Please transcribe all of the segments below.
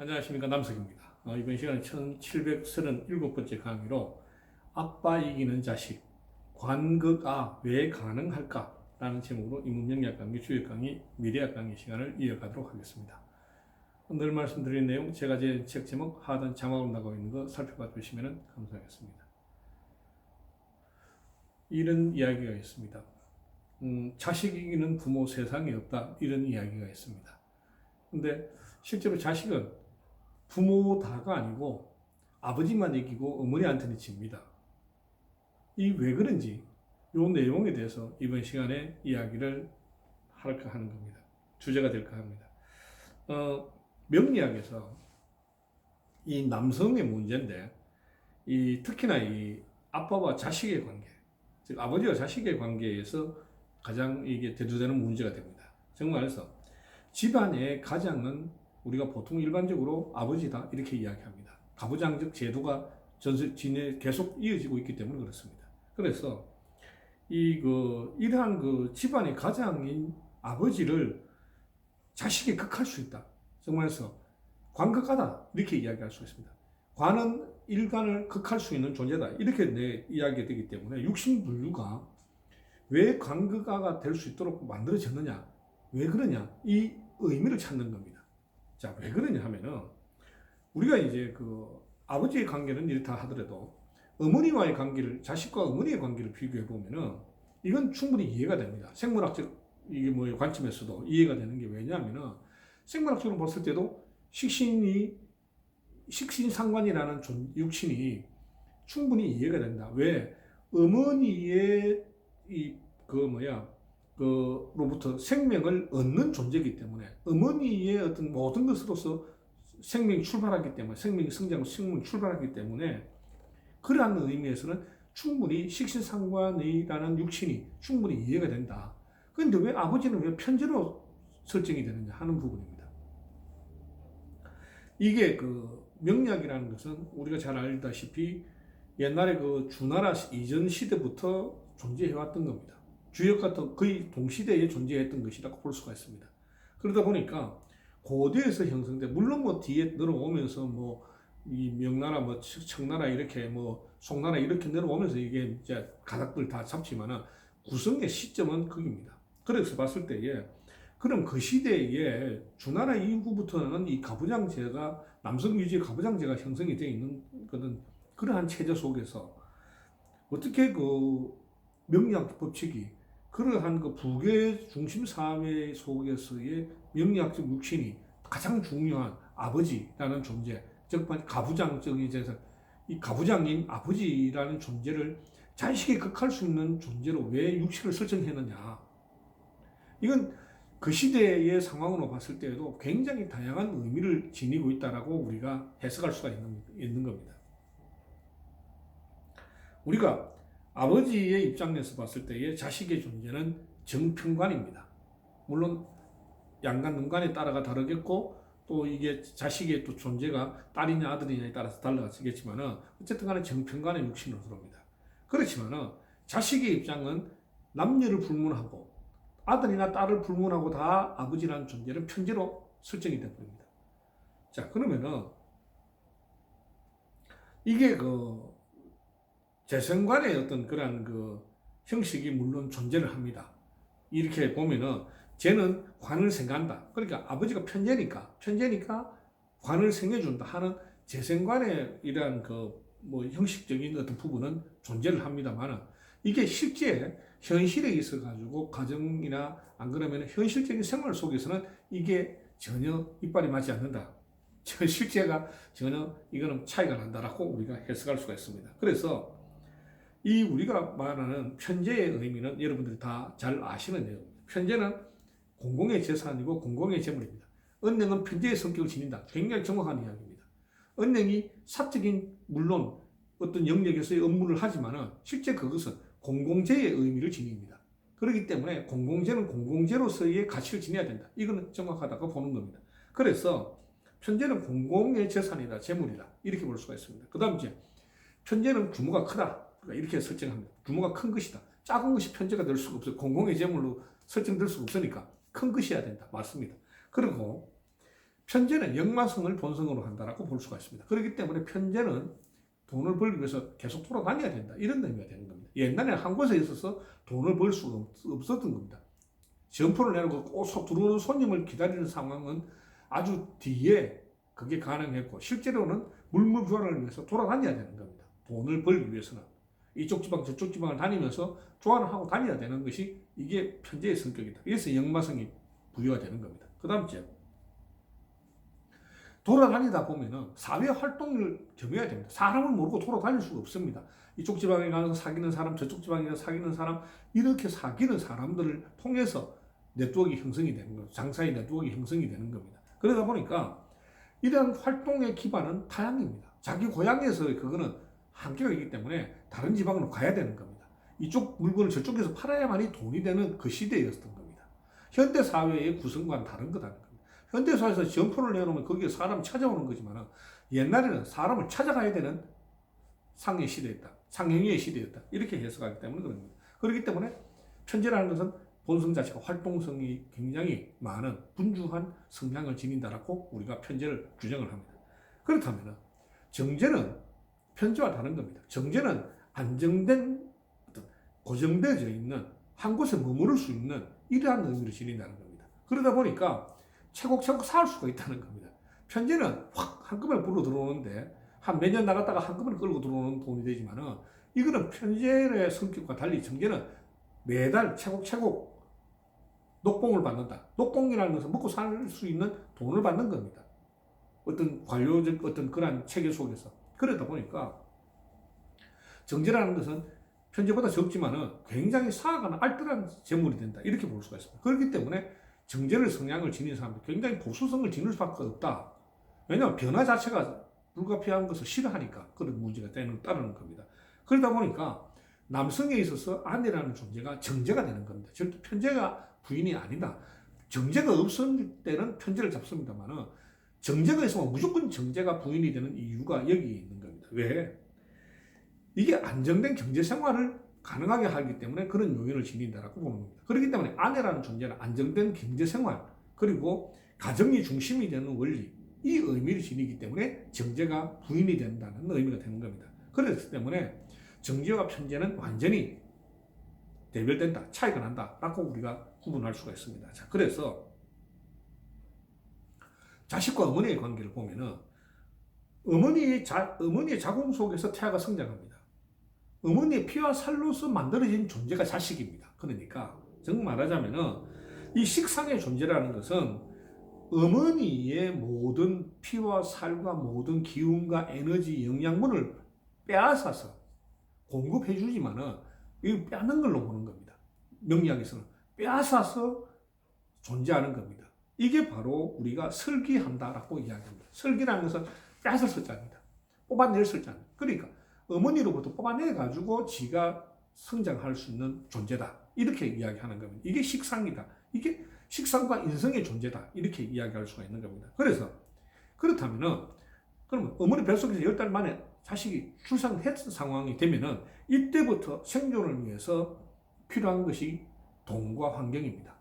안녕하십니까 남석입니다. 어, 이번 시간은 1737번째 강의로 아빠 이기는 자식 관극아 왜 가능할까? 라는 제목으로 인문명리학 강의, 주역 강의, 미래학 강의 시간을 이어가도록 하겠습니다. 늘 말씀드린 내용 제가 제 책 제목 하단 자막으로 나가고 있는 거 살펴봐 주시면 감사하겠습니다. 이런 이야기가 있습니다. 음, 자식 이기는 부모 세상에 없다 이런 이야기가 있습니다. 근데 실제로 자식은 부모 다가 아니고 아버지만 이기고 어머니한테는 집니다. 이 왜 그런지 요 내용에 대해서 이번 시간에 이야기를 할까 하는 겁니다. 주제가 될까 합니다. 어, 명리학에서 이 남성의 문제인데 이 특히나 이 아빠와 자식의 관계, 즉 아버지와 자식의 관계에서 가장 이게 대두되는 문제가 됩니다. 정말 그래서 집안의 가장은 우리가 보통 일반적으로 아버지다 이렇게 이야기합니다. 가부장적 제도가 전세 진에 계속 이어지고 있기 때문에 그렇습니다. 그래서 이 그 이러한 그 집안의 가장인 아버지를 자식이 극할 수 있다. 정말서 관극하다 이렇게 이야기할 수 있습니다. 관은 일간을 극할 수 있는 존재다 이렇게 내 이야기가 되기 때문에 육신 분류가 왜 관극아가 될 수 있도록 만들어졌느냐 왜 그러냐 이 의미를 찾는 겁니다. 자, 왜 그러냐 하면은 우리가 이제 그 아버지의 관계는 이렇다 하더라도 어머니와의 관계를 자식과 어머니의 관계를 비교해 보면은 이건 충분히 이해가 됩니다. 생물학적 이게 뭐 관점에서도 이해가 되는 게 왜냐하면은 생물학적으로 봤을 때도 식신이 식신 상관이라는 존, 육신이 충분히 이해가 된다. 왜 어머니의 이 그 뭐야 그 로부터 생명을 얻는 존재이기 때문에 어머니의 어떤 모든 것으로서 생명이 출발하기 때문에 생명이 성장, 생명이 출발하기 때문에 그러한 의미에서는 충분히 식신상관이라는 육신이 충분히 이해가 된다. 그런데 왜 아버지는 왜 편제로 설정이 되느냐 하는 부분입니다. 이게 그 명리학이라는 것은 우리가 잘 알다시피 옛날에 그 주나라 이전 시대부터 존재해왔던 겁니다. 주역과 거의 동시대에 존재했던 것이라고 볼 수가 있습니다. 그러다 보니까 고대에서 형성된 물론 뭐 뒤에 내려오면서 뭐 이 명나라 뭐 청나라 이렇게 뭐 송나라 이렇게 내려오면서 이게 이제 가닥들 다 잡지만은 구성의 시점은 거기입니다. 그래서 봤을 때에 그럼 그 시대에 주나라 이후부터는 이 가부장제가 남성 위주의 가부장제가 형성이 되어 있는 거는 그러한 체제 속에서 어떻게 그 명리학 법칙이 그러한 그 부계 중심 사회 속에서의 명리학적 육신이 가장 중요한 아버지라는 존재, 즉 가부장적인 이제서 이 가부장인 아버지라는 존재를 자식이 극할 수 있는 존재로 왜 육신을 설정했느냐? 이건 그 시대의 상황으로 봤을 때에도 굉장히 다양한 의미를 지니고 있다라고 우리가 해석할 수가 있는, 있는 겁니다. 우리가 아버지의 입장에서 봤을 때의 자식의 존재는 정평관입니다. 물론 양간 눈간에 따라가 다르겠고 또 이게 자식의 또 존재가 딸이냐 아들이냐에 따라서 달라지겠지만은 어쨌든 간에 정평관의 육신으로 들어옵니다. 그렇지만은 자식의 입장은 남녀를 불문하고 아들이나 딸을 불문하고 다 아버지라는 존재를 편제로 설정이 되버립니다. 자 그러면은 이게 그 재생관의 어떤 그러한 그 형식이 물론 존재를 합니다. 이렇게 보면은 쟤는 관을 생각한다. 그러니까 아버지가 편제니까 편제니까 관을 생겨준다 하는 재생관의 이러한 그 뭐 형식적인 어떤 부분은 존재를 합니다만은 이게 실제 현실에 있어 가지고 가정이나 안 그러면 현실적인 생활 속에서는 이게 전혀 이빨이 맞지 않는다. 저 실제가 전혀 이거는 차이가 난다라고 우리가 해석할 수가 있습니다. 그래서 이 우리가 말하는 편제의 의미는 여러분들이 다 잘 아시는 내용입니다. 편제는 공공의 재산이고 공공의 재물입니다. 은행은 편제의 성격을 지닌다. 굉장히 정확한 이야기입니다. 은행이 사적인 물론 어떤 영역에서의 업무를 하지만은 실제 그것은 공공재의 의미를 지닙니다. 그렇기 때문에 공공재는 공공재로서의 가치를 지녀야 된다. 이거는 정확하다고 보는 겁니다. 그래서 편제는 공공의 재산이다, 재물이다. 이렇게 볼 수가 있습니다. 그 다음 이제 편제는 규모가 크다. 그러니까 이렇게 설정합니다. 규모가 큰 것이다. 작은 것이 편제가 될 수가 없어요. 공공의 재물로 설정될 수가 없으니까 큰 것이어야 된다. 맞습니다. 그리고 편제는 역마성을 본성으로 한다라고 볼 수가 있습니다. 그렇기 때문에 편제는 돈을 벌기 위해서 계속 돌아다녀야 된다. 이런 의미가 되는 겁니다. 옛날에 한 곳에 있어서 돈을 벌 수가 없- 없었던 겁니다. 점포를 내놓고 들어오는 손님을 기다리는 상황은 아주 뒤에 그게 가능했고 실제로는 물물 교환을 위해서 돌아다녀야 되는 겁니다. 돈을 벌기 위해서는 이쪽 지방 저쪽 지방을 다니면서 교환을 하고 다녀야 되는 것이 이게 편제의 성격이다. 그래서 역마성이 부여가 되는 겁니다. 그 다음째 돌아다니다 보면은 사회 활동을 겸해야 됩니다. 사람을 모르고 돌아다닐 수가 없습니다. 이쪽 지방에 가서 사귀는 사람, 저쪽 지방에 가서 사귀는 사람, 이렇게 사귀는 사람들을 통해서 네트워크 형성이 되는 거죠. 장사의 네트워크 형성이 되는 겁니다. 그러다 보니까 이러한 활동의 기반은 타향입니다. 자기 고향에서 그거는 한계가 있기 때문에 다른 지방으로 가야 되는 겁니다. 이쪽 물건을 저쪽에서 팔아야만이 돈이 되는 그 시대였던 겁니다. 현대 사회의 구성과는 다른 거다는 겁니다. 현대 사회에서 점포를 내놓으면 거기에 사람 찾아오는 거지만 옛날에는 사람을 찾아가야 되는 상의 시대였다. 상행위의 시대였다. 이렇게 해석하기 때문에 그런 겁니다. 그렇기 때문에 편제라는 것은 본성 자체가 활동성이 굉장히 많은 분주한 성향을 지닌다라고 우리가 편제를 규정을 합니다. 그렇다면 정제는 편제와 다른 겁니다. 정제는 안정된 어떤 고정되어져 있는 한 곳에 머무를 수 있는 이러한 의미를 지닌다는 겁니다. 그러다 보니까 차곡차곡 쌓을 수가 있다는 겁니다. 편제는 확 한꺼번에 불어 들어오는데 한 몇 년 나갔다가 한꺼번에 끌고 들어오는 돈이 되지만은 이거는 편제의 성격과 달리 정제는 매달 차곡차곡 녹봉을 받는다. 녹봉이라는 것은 먹고 살 수 있는 돈을 받는 겁니다. 어떤 관료적 어떤 그러한 체계 속에서 그러다 보니까 정제라는 것은 편제보다 적지만은 굉장히 쌓아가는 알뜰한 재물이 된다 이렇게 볼 수가 있습니다. 그렇기 때문에 정제를 성향을 지닌 사람들 굉장히 보수성을 지닐 수밖에 없다. 왜냐하면 변화 자체가 불가피한 것을 싫어하니까 그런 문제가 되는 따르는 겁니다. 그러다 보니까 남성에 있어서 아내라는 존재가 정제가 되는 겁니다. 절대 편제가 부인이 아니다. 정제가 없을 때는 편제를 잡습니다만은 정제가 있으면 무조건 정제가 부인이 되는 이유가 여기 있는 겁니다. 왜? 이게 안정된 경제 생활을 가능하게 하기 때문에 그런 요인을 지닌다라고 겁니다. 그렇기 때문에 아내라는 존재는 안정된 경제 생활 그리고 가정이 중심이 되는 원리 이 의미를 지니기 때문에 정제가 부인이 된다는 의미가 되는 겁니다. 그렇기 때문에 정제와 편제는 완전히 대별된다, 차이가 난다라고 우리가 구분할 수가 있습니다. 자, 그래서 자식과 어머니의 관계를 보면은 어머니의 자, 어머니의 자궁 속에서 태아가 성장합니다. 어머니의 피와 살로서 만들어진 존재가 자식입니다. 그러니까 정말 말하자면은 이 식상의 존재라는 것은 어머니의 모든 피와 살과 모든 기운과 에너지, 영양분을 빼앗아서 공급해 주지만은 이 빼앗는 걸로 보는 겁니다. 명리학에서는 빼앗아서 존재하는 겁니다. 이게 바로 우리가 설기한다라고 이야기합니다. 설기라는 것은 빼앗을 설자입니다. 뽑아낼 설자입니다. 그러니까 어머니로부터 뽑아내 가지고 지가 성장할 수 있는 존재다. 이렇게 이야기하는 겁니다. 이게 식상이다. 이게 식상과 인성의 존재다. 이렇게 이야기할 수가 있는 겁니다. 그래서 그렇다면은 그러면 어머니 뱃속에서 열 달 만에 자식이 출산했던 상황이 되면은 이때부터 생존을 위해서 필요한 것이 돈과 환경입니다.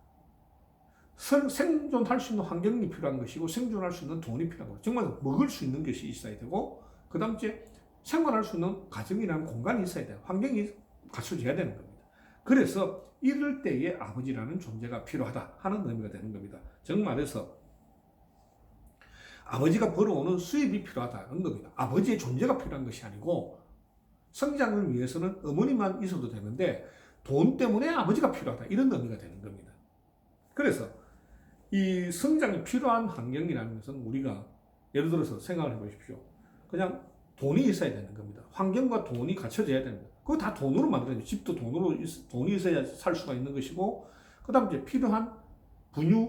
생- 생존할 수 있는 환경이 필요한 것이고 생존할 수 있는 돈이 거죠. 정말 먹을 수 있는 것이 있어야 되고 그 다음째 생활할 수 있는 가정이라는 공간이 있어야 돼요. 환경이 갖춰져야 되는 겁니다. 그래서 이럴 때에 아버지라는 존재가 필요하다 하는 의미가 되는 겁니다. 정 말해서 아버지가 벌어오는 수입이 필요하다는 겁니다. 아버지의 존재가 필요한 것이 아니고 성장을 위해서는 어머니만 있어도 되는데 돈 때문에 아버지가 필요하다 이런 의미가 되는 겁니다. 그래서 이 성장이 필요한 환경이라는 것은 우리가 예를 들어서 생각을 해보십시오. 그냥 돈이 있어야 되는 겁니다. 환경과 돈이 갖춰져야 겁니다. 그거 다 돈으로 만들어요. 집도 돈으로 있- 돈이 있어야 살 수가 있는 것이고, 그다음 이제 필요한 분유,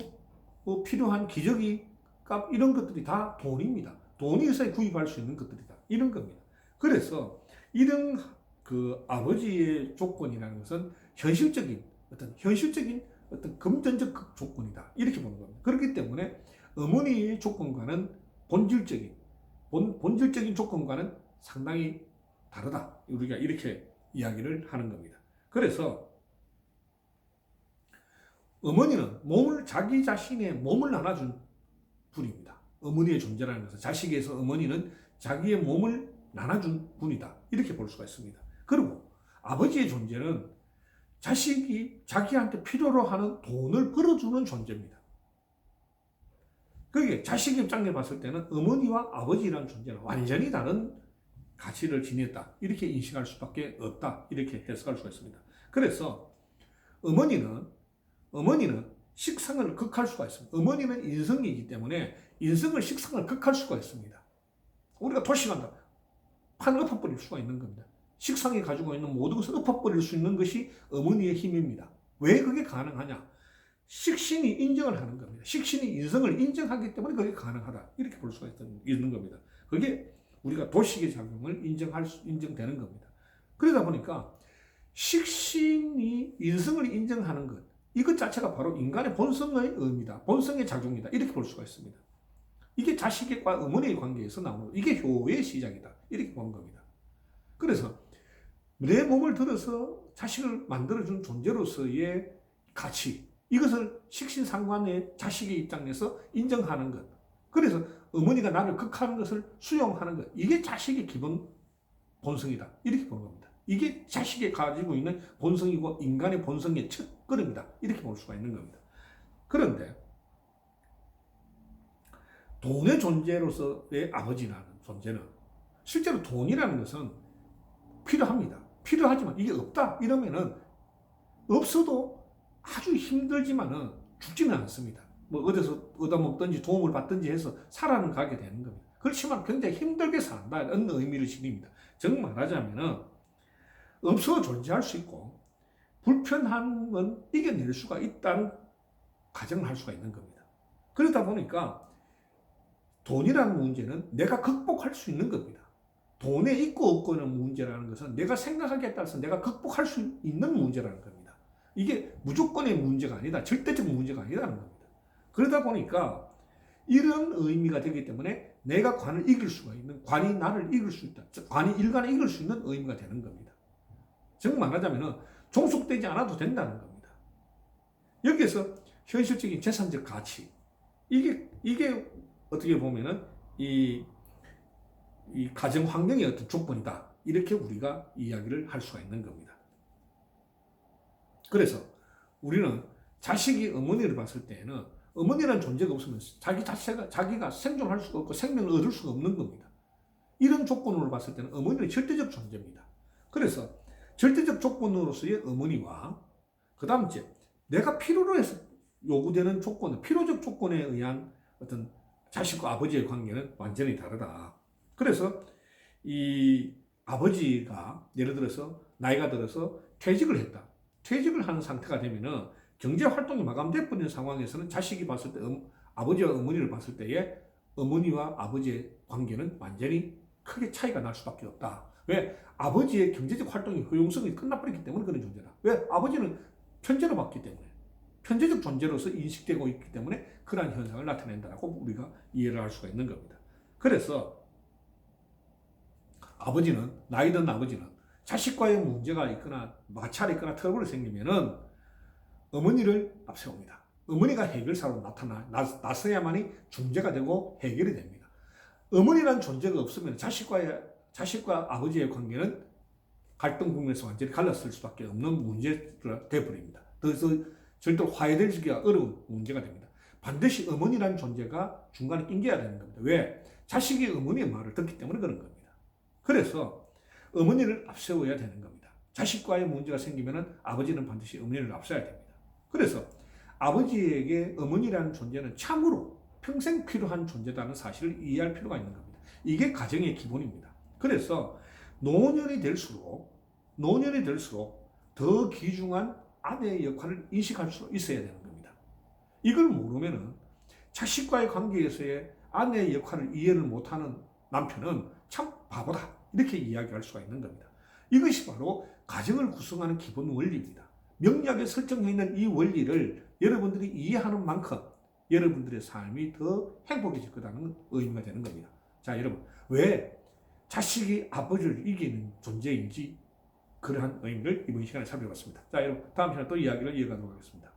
뭐 필요한 기저귀 값 이런 것들이 다 돈입니다. 돈이 있어야 구입할 수 있는 것들이다. 이런 겁니다. 그래서 이런 그 아버지의 조건이라는 것은 현실적인 어떤 현실적인 어떤 금전적 조건이다. 이렇게 보는 겁니다. 그렇기 때문에 어머니의 조건과는 본질적인 본, 본질적인 조건과는 상당히 다르다. 우리가 이렇게 이야기를 하는 겁니다. 그래서 어머니는 몸을 자기 자신의 몸을 나눠준 분입니다. 어머니의 존재라는 것은 자식에서 어머니는 자기의 몸을 나눠준 분이다. 이렇게 볼 수가 있습니다. 그리고 아버지의 존재는 자식이 자기한테 필요로 하는 돈을 벌어주는 존재입니다. 그게 자식 입장에 봤을 때는 어머니와 아버지라는 존재는 완전히 다른 가치를 지녔다. 이렇게 인식할 수밖에 없다. 이렇게 해석할 수가 있습니다. 그래서 어머니는 어머니는 식상을 극할 수가 있습니다. 어머니는 인성이기 때문에 인성을 식상을 극할 수가 있습니다. 우리가 도시간다 판을 엎어버릴 수가 있는 겁니다. 식상이 가지고 있는 모든 것을 엎어버릴 수 있는 것이 어머니의 힘입니다. 왜 그게 가능하냐? 식신이 인정을 하는 겁니다. 식신이 인성을 인정하기 때문에 그게 가능하다. 이렇게 볼 수가 있는 겁니다. 그게 우리가 도식의 작용을 인정할 수, 인정되는 겁니다. 그러다 보니까 식신이 인성을 인정하는 것, 이것 자체가 바로 인간의 본성의 의미다. 본성의 작용이다. 이렇게 볼 수가 있습니다. 이게 자식과 어머니의 관계에서 나오는 이게 효의 시작이다. 이렇게 보는 겁니다. 그래서 내 몸을 들어서 자식을 만들어준 존재로서의 가치, 이것을 식신상관의 자식의 입장에서 인정하는 것. 그래서 어머니가 나를 극하는 것을 수용하는 것. 이게 자식의 기본 본성이다. 이렇게 보는 겁니다. 이게 자식이 가지고 있는 본성이고 인간의 본성의 첫 걸음이다. 이렇게 볼 수가 있는 겁니다. 그런데 돈의 존재로서의 아버지라는 존재는 실제로 돈이라는 것은 필요합니다. 필요하지만 이게 없다 이러면은 없어도 아주 힘들지만은 죽지는 않습니다. 뭐 어디서 얻어먹든지 도움을 받든지 해서 살아는 가게 되는 겁니다. 그렇지만 굉장히 힘들게 산다는 의미를 지닙니다. 정 말하자면은 없어 존재할 수 있고 불편한 건 이겨낼 수가 있다는 가정을 할 수가 있는 겁니다. 그러다 보니까 돈이라는 문제는 내가 극복할 수 있는 겁니다. 돈에 있고 없고는 문제라는 것은 내가 생각하기에 따라서 내가 극복할 수 있는 문제라는 겁니다. 이게 무조건의 문제가 아니다. 절대적 문제가 아니라는 겁니다. 그러다 보니까 이런 의미가 되기 때문에 내가 관을 이길 수가 있는, 관이 나를 이길 수 있다. 관이 일간을 이길 수 있는 의미가 되는 겁니다. 정 말하자면 종속되지 않아도 된다는 겁니다. 여기에서 현실적인 재산적 가치, 이게, 이게 어떻게 보면은 이, 이 가정 환경의 어떤 조건이다. 이렇게 우리가 이야기를 할 수가 있는 겁니다. 그래서 우리는 자식이 어머니를 봤을 때에는 어머니라는 존재가 없으면 자기 자체가, 자기가 생존할 수가 없고 생명을 얻을 수가 없는 겁니다. 이런 조건으로 봤을 때는 어머니는 절대적 존재입니다. 그래서 절대적 조건으로서의 어머니와 그 다음 이제 내가 필요로 해서 요구되는 조건, 필요적 조건에 의한 어떤 자식과 아버지의 관계는 완전히 다르다. 그래서 이 아버지가 예를 들어서 나이가 들어서 퇴직을 했다. 퇴직을 하는 상태가 되면은 경제 활동이 마감돼 버린 상황에서는 자식이 봤을 때 음, 아버지와 어머니를 봤을 때에 어머니와 아버지의 관계는 완전히 크게 차이가 날 수밖에 없다. 왜? 아버지의 경제적 활동의 효용성이 끝나버렸기 때문에 그런 존재다. 왜? 아버지는 편제로 봤기 때문에. 편제적 존재로서 인식되고 있기 때문에 그러한 현상을 나타낸다고 우리가 이해를 할 수가 있는 겁니다. 그래서 아버지는, 나이 든 아버지는 자식과의 문제가 있거나 마찰이 있거나 트러블이 생기면은 어머니를 앞세웁니다. 어머니가 해결사로 나타나, 나서야만이 중재가 되고 해결이 됩니다. 어머니란 존재가 없으면 자식과의, 자식과 아버지의 관계는 갈등 국면에서 완전히 갈랐을 수밖에 없는 문제가 되어버립니다. 그래서 절대로 화해되기가 어려운 문제가 됩니다. 반드시 어머니라는 존재가 중간에 낑겨야 되는 겁니다. 왜? 자식이 어머니의 말을 듣기 때문에 그런 겁니다. 그래서 어머니를 앞세워야 되는 겁니다. 자식과의 문제가 생기면 아버지는 반드시 어머니를 앞서야 됩니다. 그래서 아버지에게 어머니라는 존재는 참으로 평생 필요한 존재다는 사실을 이해할 필요가 있는 겁니다. 이게 가정의 기본입니다. 그래서 노년이 될수록 노년이 될수록 더 귀중한 아내의 역할을 인식할 수 있어야 되는 겁니다. 이걸 모르면은 자식과의 관계에서의 아내의 역할을 이해를 못하는 남편은 참 바보다. 이렇게 이야기할 수가 있는 겁니다. 이것이 바로 가정을 구성하는 기본 원리입니다. 명리학에 설정해 있는 이 원리를 여러분들이 이해하는 만큼 여러분들의 삶이 더 행복해질 거라는 의미가 되는 겁니다. 자, 여러분, 왜 자식이 아버지를 이기는 존재인지 그러한 의미를 이번 시간에 살펴봤습니다. 자, 여러분, 다음 시간에 또 이야기를 이어가도록 하겠습니다.